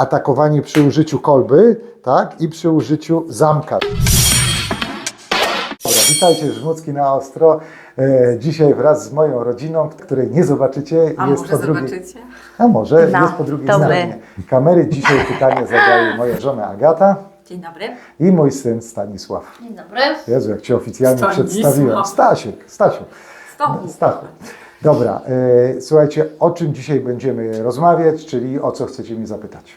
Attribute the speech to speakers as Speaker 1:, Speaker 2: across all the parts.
Speaker 1: atakowanie przy użyciu kolby, tak, i przy użyciu zamka. Dobra, witajcie Żmucki na ostro. E, dzisiaj wraz z moją rodziną, której nie zobaczycie,
Speaker 2: A
Speaker 1: jest
Speaker 2: może
Speaker 1: po drugiej,
Speaker 2: zobaczycie?
Speaker 1: a może
Speaker 3: No,
Speaker 1: jest po drugiej
Speaker 3: to
Speaker 1: stronie kamery. Dzisiaj pytanie zadaje moja żona Agata
Speaker 2: Dzień dobry.
Speaker 1: i mój syn Stanisław.
Speaker 3: Dzień dobry.
Speaker 1: Jezu, jak Cię oficjalnie
Speaker 2: Stanisław.
Speaker 1: przedstawiłem. Stasiek, Stasiu.
Speaker 2: Stop.
Speaker 1: Stachu. Dobra, e, słuchajcie, o czym dzisiaj będziemy rozmawiać, czyli o co chcecie mnie zapytać?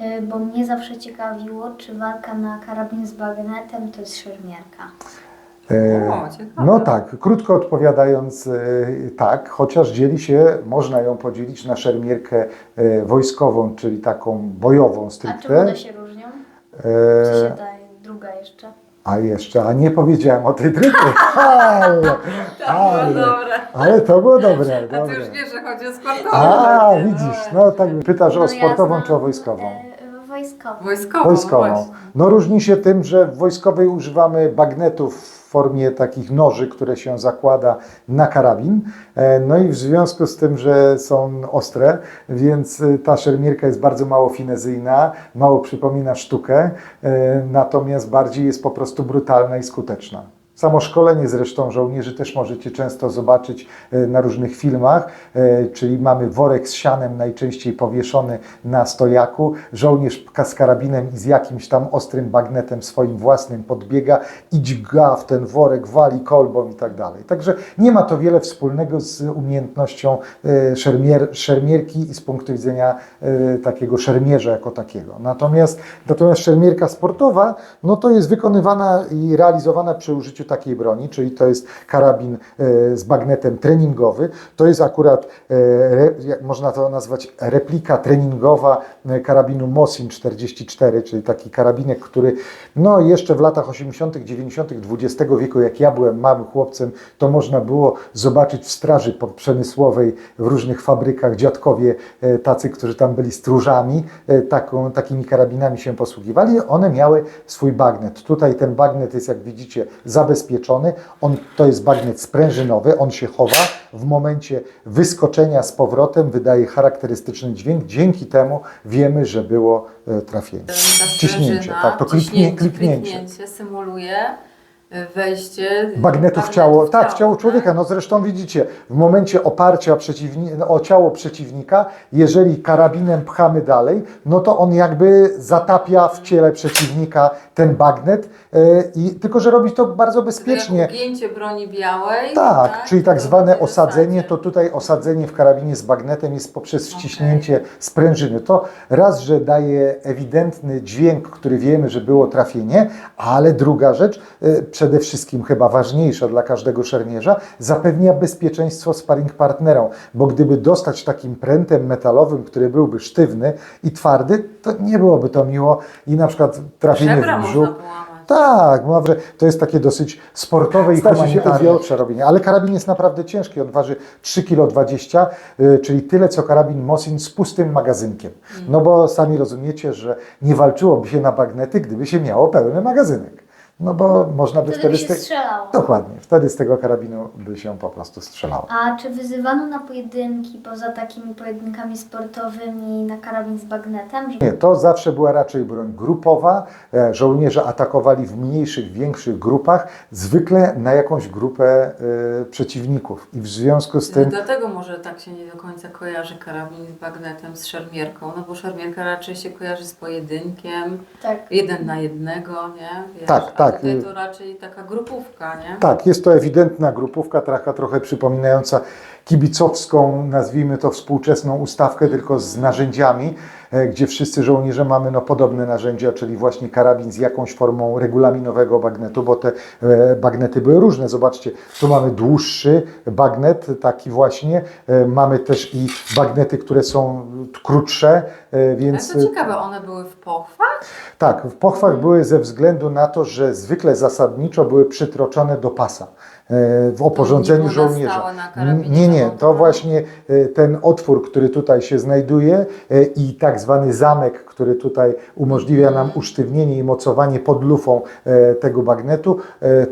Speaker 4: Y, Bo mnie zawsze ciekawiło, czy walka na karabin z bagnetem to jest szermierka.
Speaker 1: E,
Speaker 2: O, ciekawe.
Speaker 1: No tak, krótko odpowiadając, e, tak, chociaż dzieli się, można ją podzielić na szermierkę e, wojskową, czyli taką bojową
Speaker 4: A czym
Speaker 1: stricte.
Speaker 4: one się różnią? Czy się
Speaker 1: E,
Speaker 4: ta druga jeszcze?
Speaker 1: a jeszcze, a nie powiedziałem o tej drugiej. Ale,
Speaker 2: To było
Speaker 1: ale,
Speaker 2: dobre.
Speaker 1: ale to było dobre,
Speaker 2: A ty
Speaker 1: dobre.
Speaker 2: już wiesz, że chodzi o sportową.
Speaker 1: A, widzisz, no tak pytasz o
Speaker 4: No ja
Speaker 1: sportową czy o wojskową?
Speaker 4: e, Wojskową.
Speaker 2: Wojskową.
Speaker 1: Wojskową.
Speaker 2: właśnie.
Speaker 1: No różni się tym, że w wojskowej używamy bagnetów w formie takich noży, które się zakłada na karabin. E, No i w związku z tym, że są ostre, więc y, ta szermierka jest bardzo mało finezyjna, mało przypomina sztukę, e, natomiast bardziej jest po prostu brutalna i skuteczna. Samo szkolenie zresztą żołnierzy też możecie często zobaczyć e, na różnych filmach, e, czyli mamy worek z sianem najczęściej powieszony na stojaku. Żołnierz z karabinem i z jakimś tam ostrym bagnetem swoim własnym podbiega i dźga w ten worek, wali kolbą i tak dalej. Także nie ma to wiele wspólnego z umiejętnością e, szermier, szermierki i z punktu widzenia takiego szermierza jako takiego. Natomiast, natomiast szermierka sportowa, no to jest wykonywana i realizowana przy użyciu takiej broni, czyli to jest karabin e, z bagnetem treningowy. To jest akurat, e, jak można to nazwać, replika treningowa e, karabinu Mosin 44, czyli taki karabinek, który no jeszcze w latach 80., 90. XX wieku, jak ja byłem małym chłopcem, to można było zobaczyć w straży przemysłowej w różnych fabrykach dziadkowie tacy, którzy tam byli stróżami, taką, takimi karabinami się posługiwali. One miały swój bagnet. Tutaj ten bagnet jest, jak widzicie, zabezpieczony. On, to jest bagnet sprężynowy, on się chowa. W momencie wyskoczenia z powrotem wydaje charakterystyczny dźwięk. Dzięki temu wiemy, że było e, trafienie. Ciśnięcie, tak, to kliknie, kliknięcie.
Speaker 2: kliknięcie symuluje wejście
Speaker 1: Bagnetu w ciało, tak, w ciało człowieka. No zresztą widzicie, w momencie oparcia no, o ciało przeciwnika, jeżeli karabinem pchamy dalej, no to on jakby zatapia w ciele przeciwnika ten bagnet, e, i, tylko że robi to bardzo bezpiecznie.
Speaker 2: Ugięcie broni białej.
Speaker 1: Tak, czyli tak zwane
Speaker 2: w
Speaker 1: osadzenie, to tutaj osadzenie w karabinie z bagnetem jest poprzez wciśnięcie sprężyny. To raz, że daje ewidentny dźwięk, który wiemy, że było trafienie, ale druga rzecz, y, przede wszystkim chyba ważniejsza dla każdego szermierza, zapewnia bezpieczeństwo sparring partnerom, bo gdyby dostać takim prętem metalowym, który byłby sztywny i twardy, to nie byłoby to miło i na przykład trafienie
Speaker 2: Żebra
Speaker 1: w brzuch. Tak, może to jest takie dosyć sportowe i humanitarne przerobienie, ale karabin jest naprawdę ciężki, on waży 3,20 kg, czyli tyle co karabin Mosin z pustym magazynkiem. No bo sami rozumiecie, że nie walczyłoby się na bagnety, gdyby się miało pełny magazynek. No bo można by
Speaker 4: Wtedy
Speaker 1: wtedy
Speaker 4: by
Speaker 1: z
Speaker 4: się
Speaker 1: te...
Speaker 4: strzelało.
Speaker 1: Dokładnie, wtedy z tego karabinu by się po prostu strzelało.
Speaker 4: A czy wyzywano na pojedynki, poza takimi pojedynkami sportowymi, na karabin z bagnetem? Żeby
Speaker 1: Nie, to zawsze była raczej broń grupowa. E, Żołnierze atakowali w mniejszych, większych grupach, zwykle na jakąś grupę e, przeciwników. I w związku z tym
Speaker 2: Dlatego może tak się nie do końca kojarzy karabin z bagnetem, z szermierką, no bo szermierka raczej się kojarzy z pojedynkiem,
Speaker 4: tak.
Speaker 2: jeden na jednego, nie? Wiesz,
Speaker 1: Tak,
Speaker 2: a
Speaker 1: tak.
Speaker 2: tutaj to raczej taka grupówka, nie?
Speaker 1: Tak, jest to ewidentna grupówka, taka trochę przypominająca kibicowską, nazwijmy to współczesną ustawkę, tylko z narzędziami, e, gdzie wszyscy żołnierze mamy no, podobne narzędzia, czyli właśnie karabin z jakąś formą regulaminowego bagnetu, bo te e, bagnety były różne. Zobaczcie, tu mamy dłuższy bagnet, taki właśnie. E, mamy też i bagnety, które są krótsze, e,
Speaker 2: Ale
Speaker 1: więc...
Speaker 2: to ciekawe, one były w pochwach?
Speaker 1: Tak, w pochwach były ze względu na to, że zwykle zasadniczo były przytroczone do pasa. w oporządzeniu żołnierza. Nie, nie, to
Speaker 2: zamontowane?
Speaker 1: właśnie e, ten otwór, który tutaj się znajduje e, i tak zwany zamek, który tutaj umożliwia nam usztywnienie i mocowanie pod lufą e, tego bagnetu,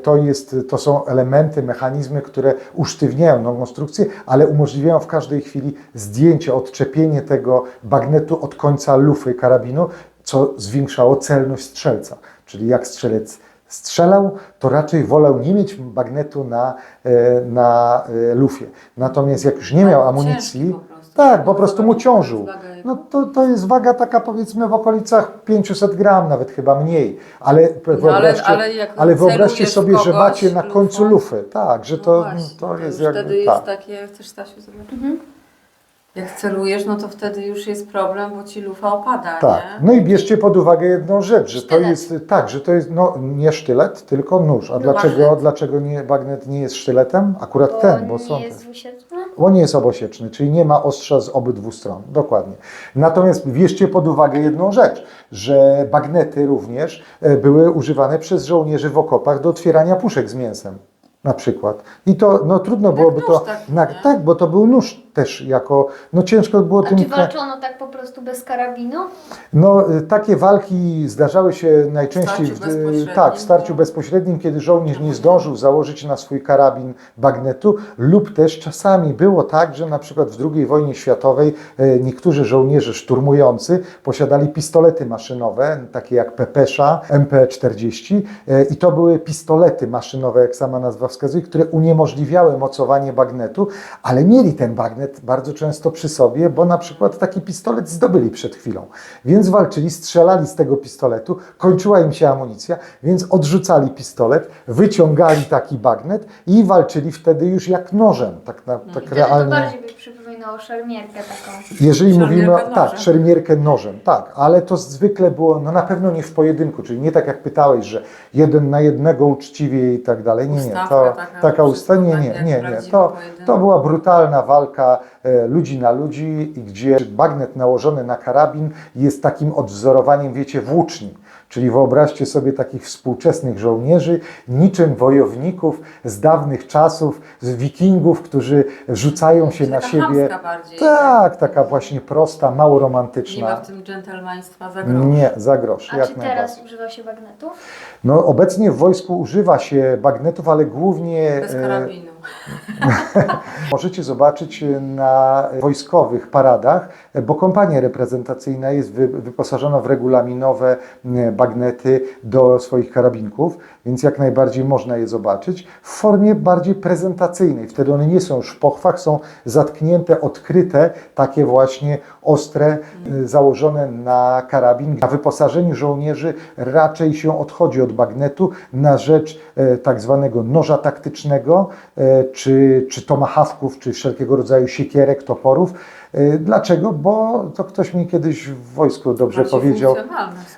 Speaker 1: to, jest, to są elementy, mechanizmy, które usztywniają tą konstrukcję, ale umożliwiają w każdej chwili zdjęcie, odczepienie tego bagnetu od końca lufy karabinu, co zwiększało celność strzelca. Czyli jak strzelec strzelał, to raczej wolał nie mieć bagnetu na, e, na e, lufie. Natomiast jak już nie miał
Speaker 2: Ale
Speaker 1: amunicji,
Speaker 2: ciężki po prostu.
Speaker 1: tak, po prostu mu ciążył. No to, to jest waga taka powiedzmy w okolicach 500 gram, nawet chyba mniej. Ale
Speaker 2: No, ale,
Speaker 1: wyobraźcie,
Speaker 2: ale, jak
Speaker 1: ale wyobraźcie sobie,
Speaker 2: w
Speaker 1: że
Speaker 2: kogoś
Speaker 1: macie na końcu lufy. Tak, że
Speaker 2: no
Speaker 1: to,
Speaker 2: właśnie,
Speaker 1: to jest
Speaker 2: już
Speaker 1: jakby
Speaker 2: Wtedy
Speaker 1: tak.
Speaker 2: jest takie, chcesz Stasiu zobaczyć? Jak celujesz, no to wtedy już jest problem, bo ci lufa opada,
Speaker 1: Tak.
Speaker 2: nie?
Speaker 1: No i bierzcie pod uwagę jedną rzecz, że to
Speaker 4: Sztylet.
Speaker 1: jest tak, że to jest no, nie sztylet, tylko nóż. A dlaczego,
Speaker 2: bagnet.
Speaker 1: dlaczego nie, bagnet nie jest sztyletem? Akurat
Speaker 4: Bo
Speaker 1: ten, bo
Speaker 4: nie
Speaker 1: są.
Speaker 4: jest dwusieczny.
Speaker 1: On nie jest obosieczny, czyli nie ma ostrza z obydwu stron. Dokładnie. Natomiast bierzcie pod uwagę jedną rzecz, że bagnety również e, były używane przez żołnierzy w okopach do otwierania puszek z mięsem. Na przykład. I to no, trudno byłoby
Speaker 2: nóż
Speaker 1: to.
Speaker 2: taki, nie?
Speaker 1: tak, bo to był nóż też jako. No ciężko było
Speaker 4: A
Speaker 1: tym.
Speaker 4: czy walczono tak po prostu bez karabinu?
Speaker 1: no, y, takie walki zdarzały się najczęściej
Speaker 2: starciu
Speaker 1: w, y,
Speaker 2: bezpośrednim,
Speaker 1: tak, w starciu
Speaker 2: no.
Speaker 1: bezpośrednim, kiedy żołnierz nie zdążył założyć na swój karabin bagnetu, lub też czasami było tak, że na przykład w II wojnie światowej e, niektórzy żołnierze szturmujący posiadali pistolety maszynowe, takie jak Pepesza, MP40 e, i to były pistolety maszynowe, jak sama nazwa wskazuje, które uniemożliwiały mocowanie bagnetu, ale mieli ten bagnet bardzo często przy sobie, bo na przykład taki pistolet zdobyli przed chwilą. Więc walczyli, strzelali z tego pistoletu, kończyła im się amunicja, więc odrzucali pistolet, wyciągali taki bagnet i walczyli wtedy już jak nożem, tak, na, tak
Speaker 4: to
Speaker 1: realnie.
Speaker 4: Przypominało szermierkę taką.
Speaker 1: Jeżeli
Speaker 2: Szermierkę
Speaker 1: mówimy, o-
Speaker 2: nożem.
Speaker 1: tak, szermierkę nożem, tak, ale to zwykle było, no na pewno nie w pojedynku, czyli nie tak jak pytałeś, że jeden na jednego uczciwie i tak dalej, nie, nie, to
Speaker 2: taka,
Speaker 1: taka usta, nie,
Speaker 2: tak
Speaker 1: nie, nie, nie, to, to była brutalna walka e, ludzi na ludzi, i gdzie bagnet nałożony na karabin jest takim odwzorowaniem, wiecie, włóczni. Czyli wyobraźcie sobie takich współczesnych żołnierzy, niczym wojowników z dawnych czasów, z wikingów, którzy rzucają się
Speaker 2: Czyli
Speaker 1: na siebie.
Speaker 2: bardziej.
Speaker 1: Tak, taka właśnie prosta, mało
Speaker 2: Nie ma
Speaker 1: romantyczna.
Speaker 2: w tym dżentelmeństwa za grosz.
Speaker 1: Nie, za grosz,
Speaker 4: A
Speaker 1: jak
Speaker 4: czy teraz używa się bagnetów?
Speaker 1: No, obecnie w wojsku używa się bagnetów, ale głównie
Speaker 2: Bez
Speaker 1: e,
Speaker 2: karabinu.
Speaker 1: możecie zobaczyć na wojskowych paradach, bo kompania reprezentacyjna jest wy- wyposażona w regulaminowe bagnety do swoich karabinków, więc jak najbardziej można je zobaczyć w formie bardziej prezentacyjnej. Wtedy one nie są już w pochwach, są zatknięte, odkryte, takie właśnie ostre, założone na karabin. Na wyposażeniu żołnierzy raczej się odchodzi od bagnetu na rzecz e, tak zwanego noża taktycznego, e, czy, czy tomahawków, czy wszelkiego rodzaju siekierek, toporów. E, Dlaczego? Bo to ktoś mi kiedyś w wojsku dobrze
Speaker 2: Bardziej
Speaker 1: powiedział.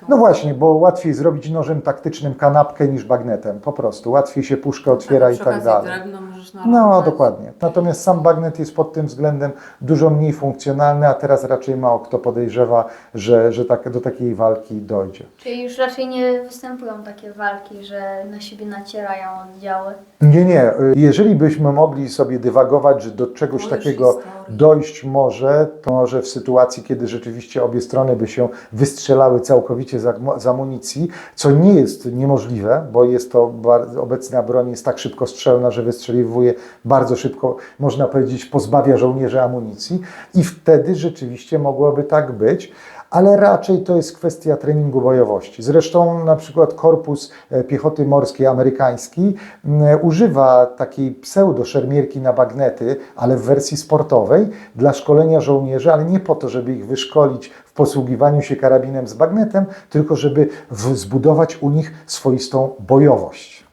Speaker 1: No właśnie, bo łatwiej zrobić nożem taktycznym kanapkę niż bagnetem. Po prostu. Łatwiej się puszkę otwiera i tak dalej.
Speaker 2: Drewno możesz
Speaker 1: No,
Speaker 2: narysować.
Speaker 1: dokładnie. Natomiast sam bagnet jest pod tym względem dużo mniej funkcjonalny, a teraz raczej mało kto podejrzewa, że, że tak, do takiej walki dojdzie.
Speaker 4: Czyli już raczej nie występują takie walki, że na siebie nacierają oddziały.
Speaker 1: Nie, nie. Jeżeli byśmy mogli sobie dywagować, że do czegoś
Speaker 2: już
Speaker 1: takiego
Speaker 2: historia.
Speaker 1: Dojść może, to może w sytuacji, kiedy rzeczywiście obie strony by się wystrzelały całkowicie z amunicji, co nie jest niemożliwe, bo jest to bardzo, obecna broń jest tak szybko strzelna, że wystrzeliwuje bardzo szybko, można powiedzieć, pozbawia żołnierzy amunicji i wtedy rzeczywiście mogłoby tak być. Ale raczej to jest kwestia treningu bojowości. Zresztą na przykład Korpus e, Piechoty Morskiej amerykański m, używa takiej pseudo-szermierki na bagnety, ale w wersji sportowej dla szkolenia żołnierzy, ale nie po to, żeby ich wyszkolić w posługiwaniu się karabinem z bagnetem, tylko żeby zbudować u nich swoistą bojowość.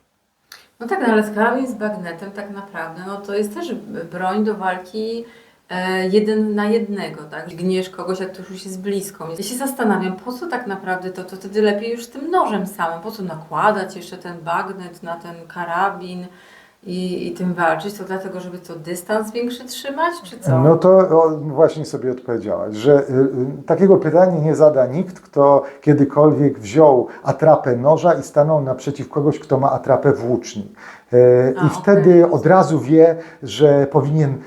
Speaker 2: No tak, no ale karabin z bagnetem tak naprawdę, no to jest też broń do walki e, jeden na jednego, tak? Gniesz kogoś, jak już jest blisko. Ja się zastanawiam, po co tak naprawdę to, to wtedy lepiej już tym nożem samym, po co nakładać jeszcze ten bagnet na ten karabin i, i tym walczyć, to dlatego, żeby to dystans większy trzymać, czy co?
Speaker 1: No to o, właśnie sobie odpowiedziałaś, że y, y, takiego pytania nie zada nikt, kto kiedykolwiek wziął atrapę noża i stanął naprzeciw kogoś, kto ma atrapę włóczni. E,
Speaker 2: A,
Speaker 1: I wtedy
Speaker 2: okej.
Speaker 1: od razu wie, że powinien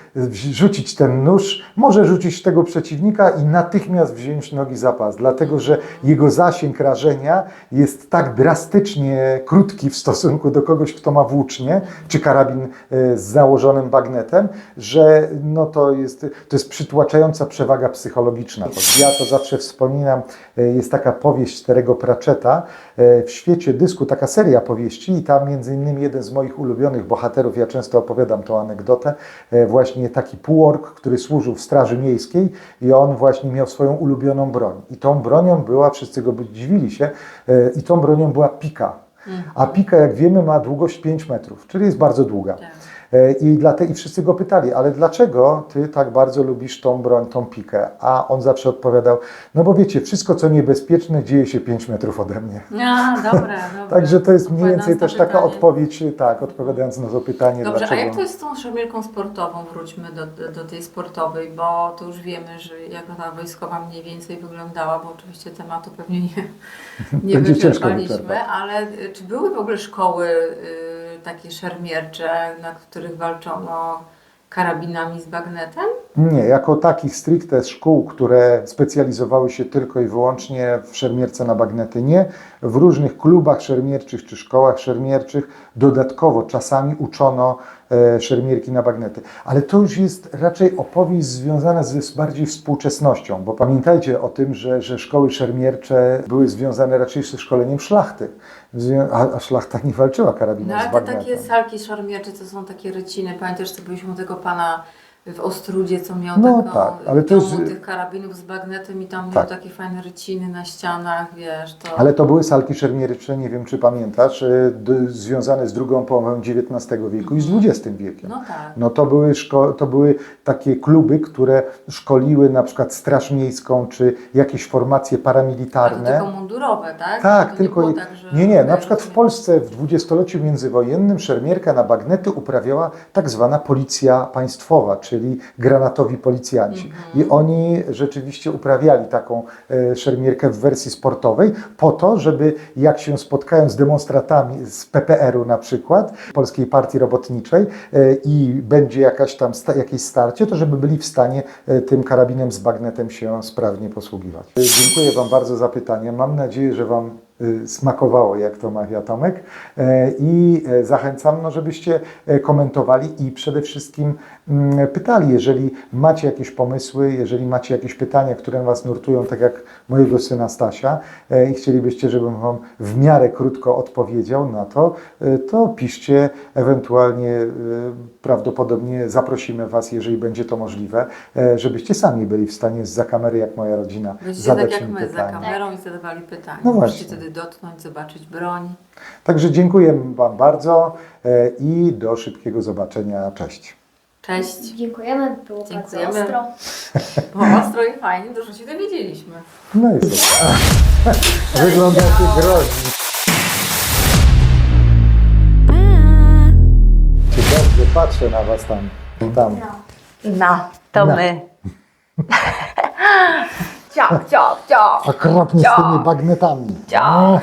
Speaker 1: rzucić ten nóż, może rzucić tego przeciwnika i natychmiast wziąć nogi za pas, dlatego że jego zasięg rażenia jest tak drastycznie krótki w stosunku do kogoś, kto ma włócznie czy karabin e, z założonym bagnetem, że no to, jest, to jest przytłaczająca przewaga psychologiczna. Ja to zawsze wspominam, e, jest taka powieść Terego Pratchetta w świecie dysku, taka seria powieści i tam między innymi jeden z moich ulubionych bohaterów, ja często opowiadam tą anegdotę, e, właśnie taki półork, który służył w Straży Miejskiej i on właśnie miał swoją ulubioną broń. I tą bronią była, wszyscy go dziwili się, e, i tą bronią była pika. A pika, jak wiemy, ma długość 5 metrów, czyli jest bardzo długa. E, I, dlate, I wszyscy go pytali, ale dlaczego ty tak bardzo lubisz tą broń, tą pikę? A on zawsze odpowiadał, no bo wiecie, wszystko co niebezpieczne dzieje się 5 metrów ode mnie.
Speaker 2: A, dobra, dobra.
Speaker 1: Także to jest mniej więcej też taka
Speaker 2: pytanie.
Speaker 1: odpowiedź, tak, odpowiadając na to pytanie,
Speaker 2: Dobrze,
Speaker 1: dlaczego.
Speaker 2: a jak to jest z tą szermierką sportową? Wróćmy do, do, tej sportowej, bo to już wiemy, że jak ta wojskowa mniej więcej wyglądała, bo oczywiście tematu pewnie nie, nie wyczerpaliśmy, ale y, czy były w ogóle szkoły y, takie szermiercze, na których walczono karabinami z bagnetem?
Speaker 1: Nie, jako takich stricte szkół, które specjalizowały się tylko i wyłącznie w szermierce na bagnety, nie. W różnych klubach szermierczych czy szkołach szermierczych dodatkowo czasami uczono e, szermierki na bagnety. Ale to już jest raczej opowieść związana z bardziej współczesnością, bo pamiętajcie o tym, że, że szkoły szermiercze były związane raczej ze szkoleniem szlachty, a, a szlachta nie walczyła karabinem
Speaker 2: No ale
Speaker 1: z
Speaker 2: te
Speaker 1: bagnetem.
Speaker 2: takie salki szermiercze to są takie ryciny. Pamiętasz, co byliśmy u tego pana w Ostrudzie, co miał
Speaker 1: No
Speaker 2: taką
Speaker 1: tak, ale to jest-
Speaker 2: tych karabinów z bagnetem i tam miał
Speaker 1: Tak.
Speaker 2: takie fajne ryciny na ścianach, wiesz, to...
Speaker 1: Ale to były salki szermiercze, nie wiem czy pamiętasz, d- związane z drugą połową XIX wieku i z XX wiekiem.
Speaker 2: No tak.
Speaker 1: No to były, to były takie kluby, które szkoliły na przykład Straż Miejską czy jakieś formacje paramilitarne.
Speaker 2: tylko mundurowe, tak?
Speaker 1: Tak,
Speaker 2: to
Speaker 1: tylko.
Speaker 2: Nie, tak, że
Speaker 1: nie, nie. Na przykład w. Polsce w dwudziestoleciu międzywojennym szermierkę na bagnety uprawiała tak zwana policja państwowa, czyli granatowi policjanci. I oni rzeczywiście uprawiali taką e, szermierkę w wersji sportowej, po to, żeby jak się spotkają z demonstratami z PPR-u na przykład, Polskiej Partii Robotniczej e, i będzie jakaś tam jakieś starcie, to żeby byli w stanie e, tym karabinem z bagnetem się sprawnie posługiwać. Dziękuję Wam bardzo za pytanie. Mam nadzieję, że Wam smakowało, jak to mawia Tomek. E, I e, zachęcam, no, żebyście e, komentowali i przede wszystkim mm, pytali, jeżeli macie jakieś pomysły, jeżeli macie jakieś pytania, które Was nurtują, tak jak mojego syna Stasia i chcielibyście, żebym Wam w miarę krótko odpowiedział na to, to piszcie, ewentualnie prawdopodobnie zaprosimy Was, jeżeli będzie to możliwe, żebyście sami byli w stanie za kamery, jak moja rodzina,
Speaker 2: Będziecie
Speaker 1: zadać
Speaker 2: tak jak my za kamerą i zadawali pytania.
Speaker 1: No właśnie.
Speaker 2: Dotknąć, zobaczyć broń.
Speaker 1: Także dziękuję Wam bardzo e, i do szybkiego zobaczenia. Cześć.
Speaker 2: Cześć.
Speaker 4: Dziękujemy, było
Speaker 2: Dziękujemy.
Speaker 4: bardzo ostro.
Speaker 2: Było ostro i fajnie, dużo się dowiedzieliśmy.
Speaker 1: No i super. Wyglądacie groźni. Czy dobrze patrzę na Was tam. tam.
Speaker 4: No.
Speaker 3: No, to
Speaker 1: No.
Speaker 3: my. тяг, тяг, тяг.
Speaker 1: Окропни с теми багнетами.
Speaker 3: Тяг.